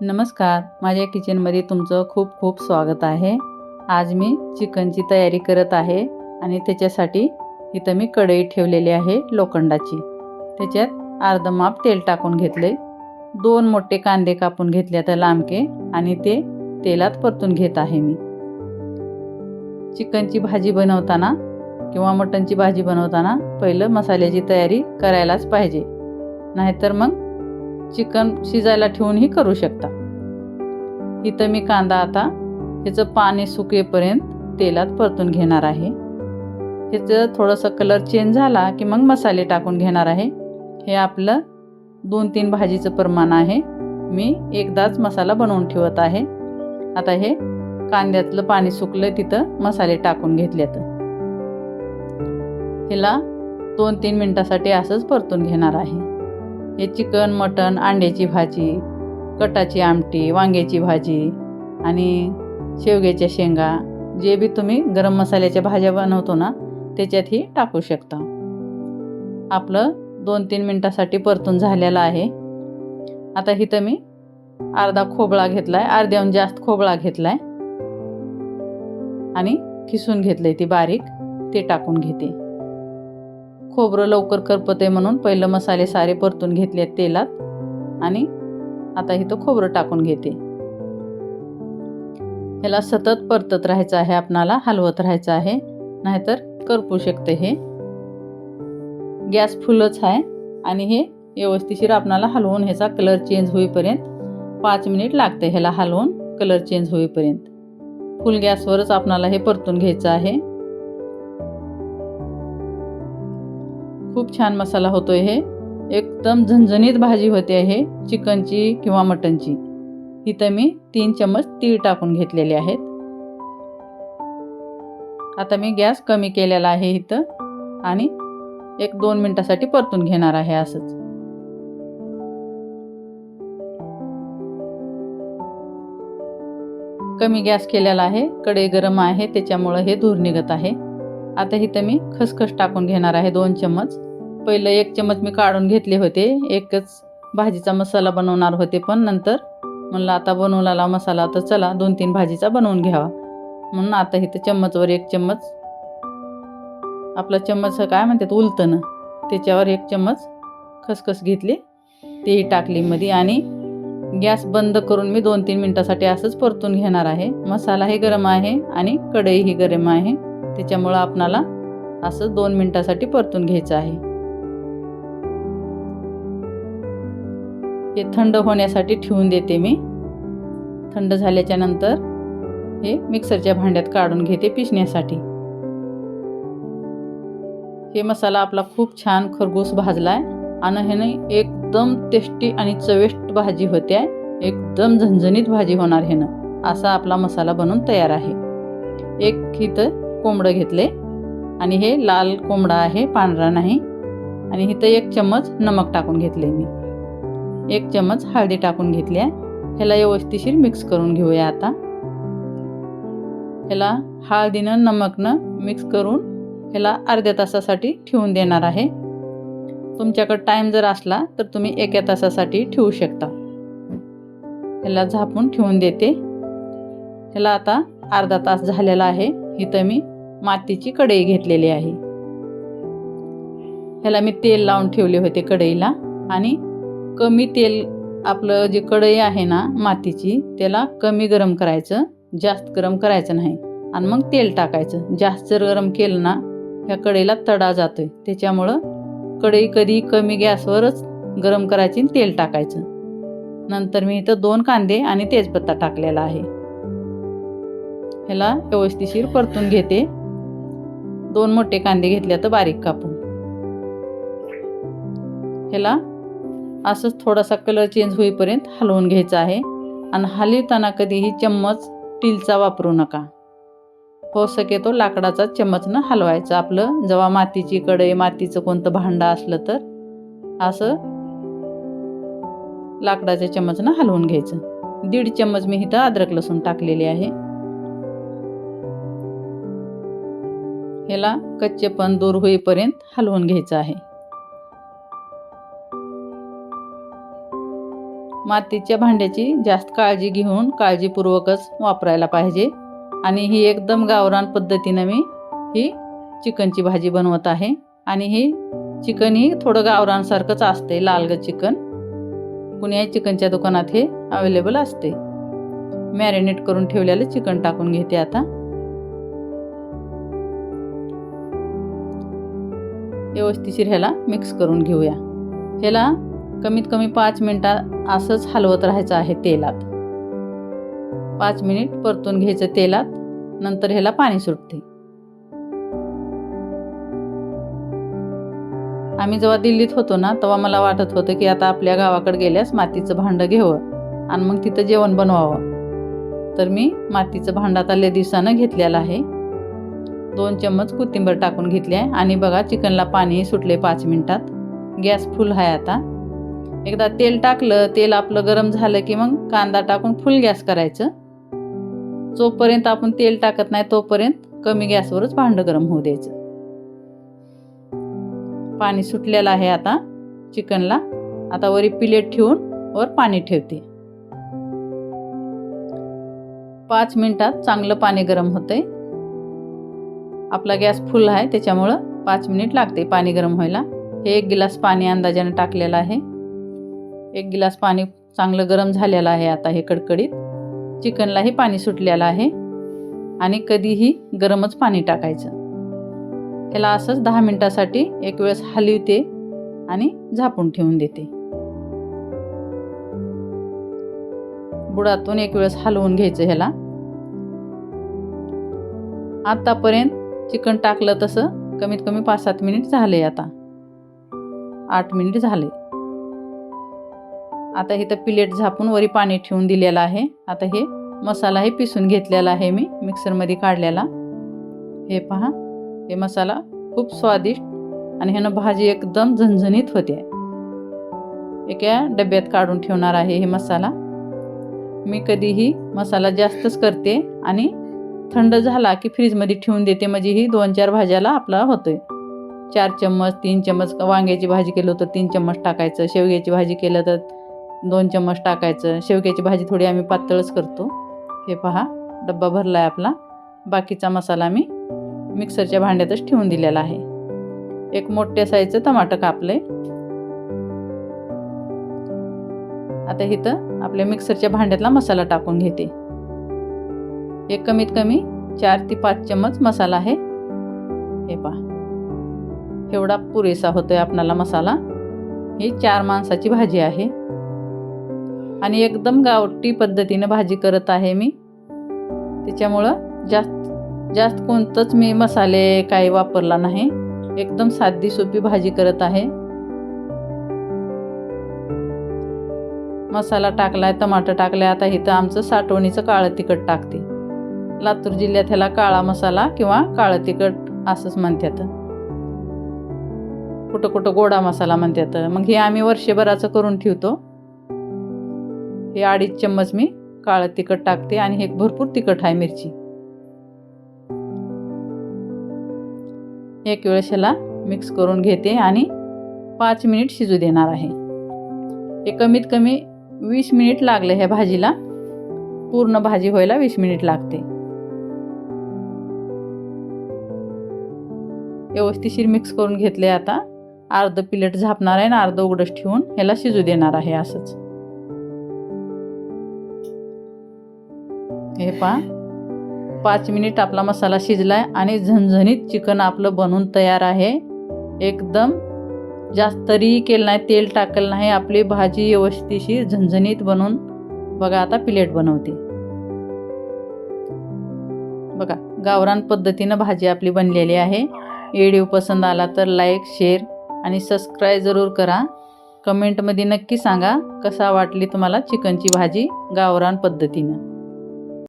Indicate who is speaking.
Speaker 1: नमस्कार. माझ्या किचनमध्ये तुमचं खूप खूप स्वागत आहे. आज मी चिकनची तयारी करत आहे आणि त्याच्यासाठी इथं मी कढई ठेवलेली आहे लोखंडाची. त्याच्यात अर्ध माप तेल टाकून घेतले दोन मोठे कांदे कापून घेतले आता लांबके आणि ते तेलात परतून घेत आहे मी. चिकनची भाजी बनवताना किंवा मटणची भाजी बनवताना पहिलं मसाल्याची तयारी करायलाच पाहिजे. नाहीतर मग चिकन शिजायला ठेवूनही करू शकता. इथं मी कांदा आता ह्याचं पाणी सुकेपर्यंत तेलात परतून घेणार आहे. ह्याचं थोडंसं कलर चेंज झाला की मग मसाले टाकून घेणार आहे. हे आपलं दोन तीन भाजीचं प्रमाण आहे. मी एकदाच मसाला बनवून ठेवत आहे. आता हे कांद्यातलं पाणी सुकलं तिथं मसाले टाकून घेतलेत ह्याला दोन तीन मिनटासाठी असंच परतून घेणार आहे. हे चिकन मटण अंड्याची भाजी कटाची आमटी वांग्याची भाजी आणि शेवग्याच्या शेंगा जे बी तुम्ही गरम मसाल्याच्या भाज्या बनवतो ना त्याच्यातही टाकू शकता. आपलं दोन तीन मिनटासाठी परतून झालेलं आहे. आता इथं मी अर्धा खोबळा घेतला आहे अर्ध्याहून जास्त खोबळा घेतला आहे आणि खिसून घेतलं आहे ती बारीक ते टाकून घेते. खोबरं लवकर करपते म्हणून पहिलं मसाले सारे परतून घेतले तेलात. आणि आता इथं खोबरं टाकून घेते. ह्याला सतत परतत राहायचं आहे आपणाला हलवत राहायचं आहे. नाहीतर करपू शकते हे. गॅस फुलच आहे आणि हे व्यवस्थिशीर आपणाला हलवून ह्याचा कलर चेंज होईपर्यंत पाच मिनिट लागते ह्याला हलवून कलर चेंज होईपर्यंत. फुल गॅसवरच आपणाला हे परतून घ्यायचं आहे. खूप छान मसाला होतो हे. एकदम झणझणीत भाजी होते आहे चिकनची किंवा मटनची. इथं मी तीन चम्मच तीळ टाकून घेतलेले आहेत. आता मी गॅस कमी केलेला आहे इथं आणि एक दोन मिनटासाठी परतून घेणार आहे असंच. कमी गॅस केलेला आहे कढई गरम आहे त्याच्यामुळं हे धूर निघत आहे. आता इथं मी खसखस टाकून घेणार आहे दोन चम्मच. पहिलं एक चम्मच मी काढून घेतले होते एकच भाजीचा मसाला बनवणार होते पण नंतर. म्हणलं आता बनवलेला मसाला तर चला दोन तीन भाजीचा बनवून घ्यावा. म्हणून आता इथं चम्मचवर एक चम्मच. आपला चम्मच काय म्हणतात उलतनं. त्याच्यावर एक चम्मच खसखस घेतली तेही टाकली मध्ये आणि गॅस बंद करून मी दोन तीन मिनटासाठी असंच परतून घेणार आहे. मसालाही गरम आहे आणि कढईही गरम आहे. त्याच्यामुळं आपणाला असं दोन मिनटासाठी परतून घ्यायचं आहे. हे थंड होण्यासाठी ठेवून देते मी. थंड झाल्याच्यानंतर हे मिक्सरच्या भांड्यात काढून घेते पिसण्यासाठी. हे मसाला आपला खूप छान खरगूस भाजला आहे आणि ह्याने एकदम टेस्टी आणि चविष्ट भाजी होते. आहे एकदम झणझणीत भाजी होणार ह्यानं. असा आपला मसाला बनवून तयार आहे. एक इथं कोंबडं घेतले. आणि हे लाल कोंबडा आहे पांढरा नाही. आणि इथं एक चम्मच नमक टाकून घेतले मी. एक चम्मच हळदी टाकून घेतली आहे. ह्याला व्यवस्थिशीर मिक्स करून घेऊया आता. ह्याला हळदीनं नमकनं मिक्स करून ह्याला अर्ध्या तासासाठी ठेवून देणार आहे. तुमच्याकडं टाईम जर असला तर तुम्ही एका तासासाठी ठेवू शकता. ह्याला झापून ठेवून देते. ह्याला आता अर्धा तास झालेला आहे. इथं मी मातीची कढई घेतलेली आहे. ह्याला मी तेल लावून ठेवले होते कढईला आणि कमी तेल आपलं जे कढई आहे ना मातीची त्याला कमी गरम करायचं जास्त गरम करायचं नाही. आणि मग तेल टाकायचं. जास्त जर गरम केलं ना ह्या कढईला तडा जातो आहे त्याच्यामुळं कढई कधी कमी गॅसवरच गरम करायची आणि तेल टाकायचं. नंतर मी इथं दोन कांदे आणि तेजपत्ता टाकलेला आहे. ह्याला व्यवस्थिशीर परतून घेते. दोन मोठे कांदे घेतले तर बारीक कापून. ह्याला असंच थोडासा कलर चेंज होईपर्यंत हलवून घ्यायचा आहे. आणि हलवताना कधीही चम्मच स्टीलचा वापरू नका. हो तो लाकडाचा चम्मचनं हलवायचं. आपलं जेव्हा मातीची कढई मातीचं कोणतं भांडं असलं तर असं लाकडाच्या चम्मचनं हलवून घ्यायचं. दीड चम्मच मी इथं अद्रक लसूण टाकलेली आहे. ह्याला कच्चेपण दूर होईपर्यंत हलवून घ्यायचं आहे. मातीच्या भांड्याची जास्त काळजी घेऊन काळजीपूर्वकच वापरायला पाहिजे. आणि ही एकदम गावरान पद्धतीनं मी ही चिकनची भाजी बनवत आहे. आणि ही चिकन ही थोडं गावरानसारखंच असते लालग चिकन. कुण्याही चिकनच्या दुकानात हे अवेलेबल असते. मॅरिनेट करून ठेवलेलं चिकन टाकून घेते आता. व्यवस्थिशीर ह्याला मिक्स करून घेऊया. ह्याला कमीत कमी पाच मिनटात असंच हलवत राहायचं आहे तेलात. पाच मिनिट परतून घ्यायचं तेलात नंतर ह्याला पाणी सुटते. आम्ही जेव्हा दिल्लीत होतो ना तेव्हा मला वाटत होतं की आता आपल्या गावाकडे गेल्यास मातीचं भांडं घ्यावं आणि मग तिथं जेवण बनवावं. तर मी मातीचं भांडं आता लय दिवसानं घेतलेलं आहे. दोन चम्मच कोथिंबीर टाकून घेतली आहे. आणि बघा चिकनला पाणी सुटले पाच मिनटात. गॅस फुल आहे आता. एकदा तेल टाकलं तेल आपलं गरम झालं की मग कांदा टाकून फुल गॅस करायचं. जोपर्यंत आपण तेल टाकत नाही तोपर्यंत कमी गॅसवरच भांडं गरम होऊ द्यायचं. पाणी सुटलेलं आहे आता चिकनला. आता वरी प्लेट ठेवून वर पाणी ठेवते. पाच मिनटात चांगलं पाणी गरम होतंय. आपला गॅस फुल आहे त्याच्यामुळं पाच मिनिट लागते पाणी गरम व्हायला. हे एक गिलास पाणी अंदाजाने टाकलेलं आहे. एक गिलास पाणी चांगलं गरम झालेलं आहे आता हे कडकडीत. चिकनलाही पाणी सुटलेलं आहे. आणि कधीही गरमच पाणी टाकायचं. ह्याला असंच दहा मिनटासाठी एक वेळेस हलवते आणि झापून ठेवून देते. बुडातून एक वेळेस हलवून घ्यायचं ह्याला. आतापर्यंत चिकन टाकलं तसं. कमीत कमी पाच सात मिनिट झाले आता. आठ मिनिट झाले. आता इथं प्लेट झापून वरी पाणी ठेवून दिलेलं आहे. आता हे मसाला हे पिसून घेतलेला आहे मी मिक्सरमध्ये काढलेला. हे पहा. हे मसाला खूप स्वादिष्ट आणि ह्यानं भाजी एकदम झणझणीत होते. एका डब्यात काढून ठेवणार आहे हे मसाला. मी कधीही मसाला जास्तच करते आणि थंड झाला की फ्रीजमध्ये ठेवून देते म्हणजे ही दोन चार भाज्याला आपला होतोय. चार चम्मच तीन चम्मच वांग्याची भाजी केलं तर तीन चम्मच टाकायचं. शेवग्याची भाजी केलं तर दोन चम्मच टाकायचं. शेवग्याची भाजी थोडी आम्ही पातळच करतो. हे पहा डब्बा भरला आहे आपला. बाकीचा मसाला मी मिक्सरच्या भांड्यातच ठेवून दिलेला आहे. एक मोठ्या साईजचं टमाटर कापलं आता इथं आपल्या मिक्सरच्या भांड्यातला मसाला टाकून घेते. हे कमीत कमी चार ते पाच चम्मच मसाला आहे. हे पहा. एवढा पुरेसा होतोय आपणाला मसाला. ही चार माणसाची भाजी आहे. आणि एकदम गावठी पद्धतीनं भाजी करत आहे मी. त्याच्यामुळं जास्त जास्त कोणतंच मी मसाले काही वापरला नाही. एकदम साधी सोपी भाजी करत आहे. मसाला टाकलाय टमाटर टाकलाय आता इथं आमचं साठवणीचं काळं तिखट टाकते. लातूर जिल्ह्यात ह्याला काळा मसाला किंवा काळं तिखट असंच म्हणतात. कुठं कुठं गोडा मसाला म्हणतात. मग हे आम्ही वर्षभराचं करून ठेवतो. हे अडीच चम्मच मी काळं तिखट टाकते आणि हे भरपूर तिखट आहे मिरची. एक वेळेस ह्याला मिक्स करून घेते आणि पाच मिनिट शिजू देणार आहे. हे कमीत कमी वीस मिनिट लागलं ह्या भाजीला. पूर्ण भाजी व्हायला वीस मिनिट लागते. व्यवस्थिशीर मिक्स करून घेतले आता. अर्धं प्लेट झापणार आहे आणि अर्ध उघडच ठेवून ह्याला शिजू देणार आहे असंच. हे पहा. पाच मिनिट आपला मसाला शिजलाय आणि झणझणीत चिकन आपलं बनून तयार आहे. एकदम जास्त तरी केलं नाही तेल टाकलं नाही आपली भाजी व्यवस्थिशीर झणझणीत बनवून बघा आता प्लेट बनवते. बघा गावरान पद्धतीनं भाजी आपली बनलेली आहे. व्हिडिओ पसंत आला तर लाईक शेअर आणि सबस्क्राईब जरूर करा. कमेंटमध्ये नक्की सांगा कसा वाटली तुम्हाला चिकनची भाजी गावरान पद्धतीनं.